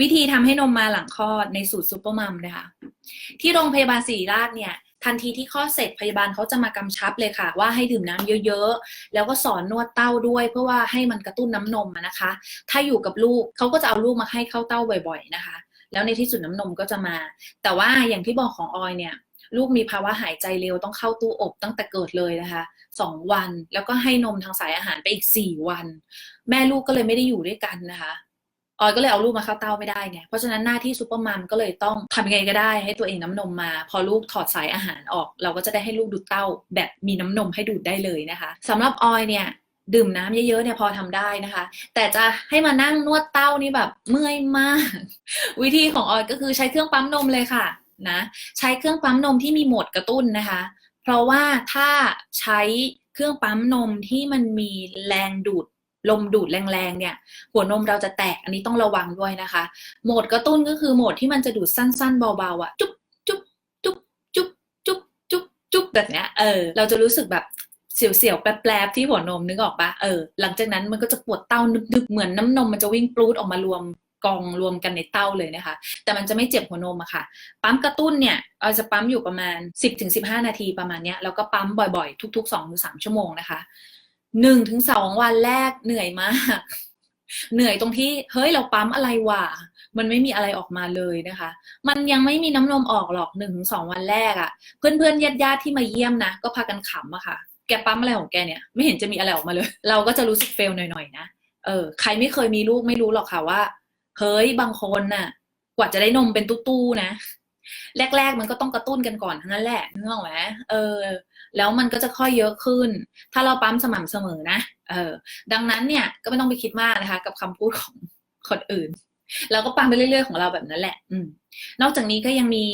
วิธีทำให้นมมาหลังคลอดในสูตรซูเปอร์มัมนะคะที่โรงพยาบาลศิริราชเนี่ยทันทีที่คลอดเสร็จพยาบาลเขาจะมากำชับเลยค่ะ ว่าให้ดื่มน้ำเยอะๆ แล้วก็สอนนวดเต้าด้วย เพื่อว่าให้มันกระตุ้นน้ำนมนะคะ ถ้าอยู่กับลูกเขาก็จะเอาลูกมาให้เข้าเต้าบ่อย ๆนะคะ แล้วในที่สุดน้ำนมก็จะมา แต่ว่าอย่างที่บอกของออยเนี่ยลูกมีภาวะหายใจเร็วต้องเข้าตู้อบตั้งแต่เกิดเลยนะคะสองวันแล้วก็ให้นมทางสายอาหารไปอีกสี่วัน แม่ลูกก็เลยไม่ได้อยู่ด้วยกันนะคะ ออยก็เลยเอาลูกมาเข้าเต้าไม่ได้ไงเพราะฉะนั้นหน้าที่ซูเปอร์มัมก็เลยต้องทำยังไงก็ได้ ให้ตัวเองน้ำนมมา พอลูกถอดสายอาหารออก เราก็จะได้ให้ลูกดูดเต้า แบบมีน้ำนมให้ดูดได้เลยนะคะสำหรับออยเนี่ยดื่มน้ำเยอะๆเนี่ยพอทำได้นะคะ แต่จะให้มานั่งนวดเต้านี่แบบเมื่อยมาก วิธีของออยก็คือใช้เครื่องปั๊มนมเลยค่ะนะใช้เครื่องปั๊มนมที่มีโหมดกระตุ้นนะคะ เพราะว่าถ้าใช้เครื่องปั๊มนมที่มันมีแรงดูด ลมดูดแรงๆเนี่ย หัวนมเราจะแตกอันนี้ต้องระวังด้วยนะคะ โหมดกระตุ้นก็คือโหมดที่มันจะดูดสั้นๆ เบาๆอะจุ๊บจุ๊บจุ๊บจุ๊บจุ๊บจุ๊บจุ๊บแบบเนี้ยเออเราจะรู้สึกแบบเสียวๆแปลบๆที่หัวนมนึกออกปะเออหลังจากนั้นมันก็จะปวดเต้านึบๆเหมือนน้ำนมมันจะวิ่งปลูดออกมารวมกองรวมกันในเต้าเลยนะคะ แต่มันจะไม่เจ็บหัวนมอะค่ะ ปั๊มกระตุ้นเนี่ยเราจะปั๊มอยู่ประมาณ 10-15 นาทีประมาณเนี้ยแล้วก็ปั๊มบ่อยๆ ทุก ๆ2-3 ชั่วโมงนะคะ หนึ่งถึงสองวันแรกเหนื่อยมาก เหนื่อยตรงที่ เฮ้ยเราปั๊มอะไรวะมันไม่มีอะไรออกมาเลยนะคะ มันยังไม่มีน้ำนมออกหรอกหนึ่งถึงสองวันแรกอะ่ะ เพื่อนเพื่อนญาติญาติที่มาเยี่ยมนะ ก็พากันขำอะค่ะ แกปั๊มอะไรของแกเนี่ย ไม่เห็นจะมีอะไรออกมาเลย เราก็จะรู้สึกเฟลหน่อยๆนะ เออ ใครไม่เคยมีลูกไม่รู้หรอกค่ะว่า เฮ้ยบางคนน่ะ กว่าจะได้นมเป็นตู้ๆนะ แรก ๆ มันก็ต้องกระตุ้นกันก่อนทั้งนั้นแหละนึกออกไหมเออ แล้วมันก็จะค่อยเยอะขึ้น ถ้าเราปั๊มสม่ำเสมอนะ เออ ดังนั้นเนี่ยก็ไม่ต้องไปคิดมากนะคะ กับคำพูดของคนอื่นเราก็ปั๊มไปเรื่อยๆของเราแบบนั้นแหละ อืมนอกจากนี้ก็ยังมี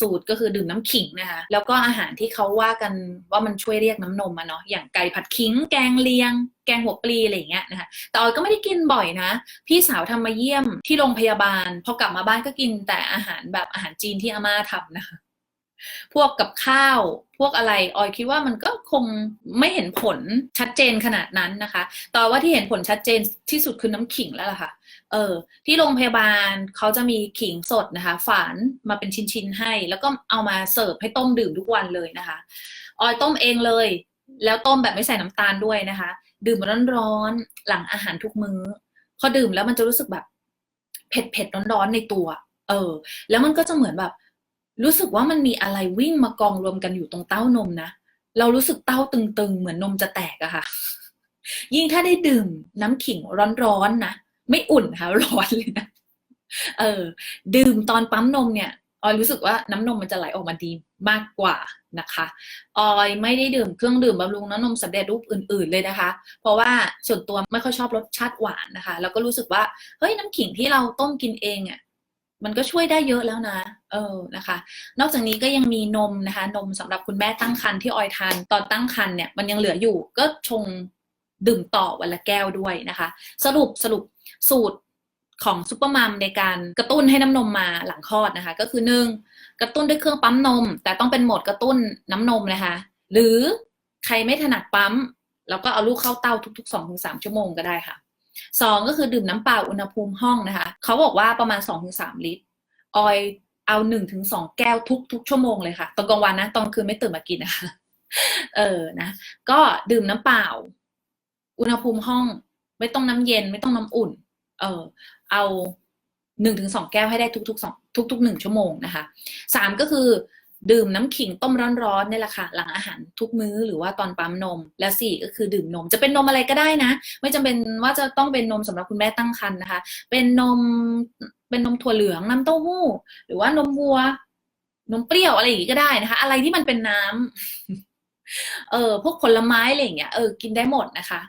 สูตรก็คือดื่มน้ำขิงนะคะ แล้วก็อาหารที่เขาว่ากันว่ามันช่วยเรียกน้ำนมมาเนาะ อย่างไก่ผัดขิง แกงเลียง แกงหัวปลีอะไรอย่างเงี้ยนะคะ แต่ออยก็ไม่ได้กินบ่อยนะ พี่สาวทำมาเยี่ยมที่โรงพยาบาล พอกลับมาบ้านก็กินแต่อาหารแบบอาหารจีนที่อาม่าทำนะคะ พวกกับข้าว พวกอะไรออยคิดว่ามันก็คงไม่เห็นผลชัดเจนขนาดนั้นนะคะ ต่ว่าที่เห็นผลชัดเจนที่สุดคือน้ำขิงแล้วล่ะค่ะ เออ ที่โรงพยาบาลเขาจะมีขิงสดนะคะ ฝานมาเป็นชิ้นๆให้ แล้วก็เอามาเสิร์ฟให้ต้มดื่มทุกวันเลยนะคะ ออยต้มเองเลย แล้วต้มแบบไม่ใส่น้ำตาลด้วยนะคะ ดื่มร้อนๆหลังอาหารทุกมื้อ พอดื่มแล้วมันจะรู้สึกแบบเผ็ดๆร้อนๆในตัว เออ แล้วมันก็จะเหมือนแบบ รู้สึกว่ามันมีอะไรวิ่งมากองรวมกันอยู่ตรงเต้านมนะ เรารู้สึกเต้าตึงๆ เหมือนนมจะแตกอะค่ะ ยิ่งถ้าได้ดื่มน้ำขิงร้อนๆนะ ไม่อุ่นค่ะ ร้อนเลยนะ เออ ดื่มตอนปั๊มนมเนี่ยออยรู้สึกว่าน้ำนมมันจะไหลออกมาดีมากกว่านะคะออยไม่ได้ดื่มเครื่องดื่มบำรุงน้ำนมสำเร็จรูปอื่น ๆเลยนะคะ เพราะว่าส่วนตัวไม่ค่อยชอบรสชาติหวานนะคะ แล้วก็รู้สึกว่าเฮ้ยน้ำขิงที่เราต้มกินเองอะ่ะ มันก็ช่วยได้เยอะแล้วนะ เออนะคะ นอกจากนี้ก็ยังมีนมนะคะ นมสำหรับคุณแม่ตั้งครรภ์ที่ออยทานตอนตั้งครรภ์เนี่ยมันยังเหลืออยู่ก็ชงดื่มต่อวันละแก้วด้วยนะคะ สรุปสรุปสูตรของซุปเปอร์มัมในการกระตุ้นให้น้ำนมมาหลังคลอดนะคะ ก็คือหนึ่งกระตุ้นด้วยเครื่องปั๊มนม แต่ต้องเป็นโหมดกระตุ้นน้ำนมนะคะ หรือใครไม่ถนัดปั๊มเราก็เอาลูกเข้าเต้าทุกๆสองถึงสามชั่วโมงก็ได้ค่ะ สองก็คือดื่มน้ำเปล่าอุณหภูมิห้องนะคะ เขาบอกว่าประมาณสองถึงสามลิตร ออยเอาหนึ่งถึงสองแก้วทุกๆชั่วโมงเลยค่ะ ตอนกลางวันนะ ตอนคืนไม่ตื่นมากินนะคะ เออนะ ก็ดื่มน้ำเปล่า อุณหภูมิห้อง ไม่ต้องน้ำเย็นไม่ต้องน้ำอุ่น เออ เอาหนึ่งถึงสองแก้วให้ได้ทุกๆสองทุกๆหนึ่งชั่วโมงนะคะสามก็คือ ดื่มน้ำขิงต้มร้อนๆนี่แหละค่ะหลังอาหารทุกมื้อหรือว่าตอนปั๊มนม และสี่ก็คือดื่มนม จะเป็นนมอะไรก็ได้นะ ไม่จำเป็นว่าจะต้องเป็นนมสำหรับคุณแม่ตั้งครรภ์นะคะ เป็นนมเป็นนมถั่วเหลืองน้ำเต้าหู้ หรือว่านมวัวนมเปรี้ยวอะไรอย่างนี้ก็ได้นะคะ อะไรที่มันเป็นน้ำเออพวกผลไม้อะไรอย่างเงี้ยเออกินได้หมดนะคะ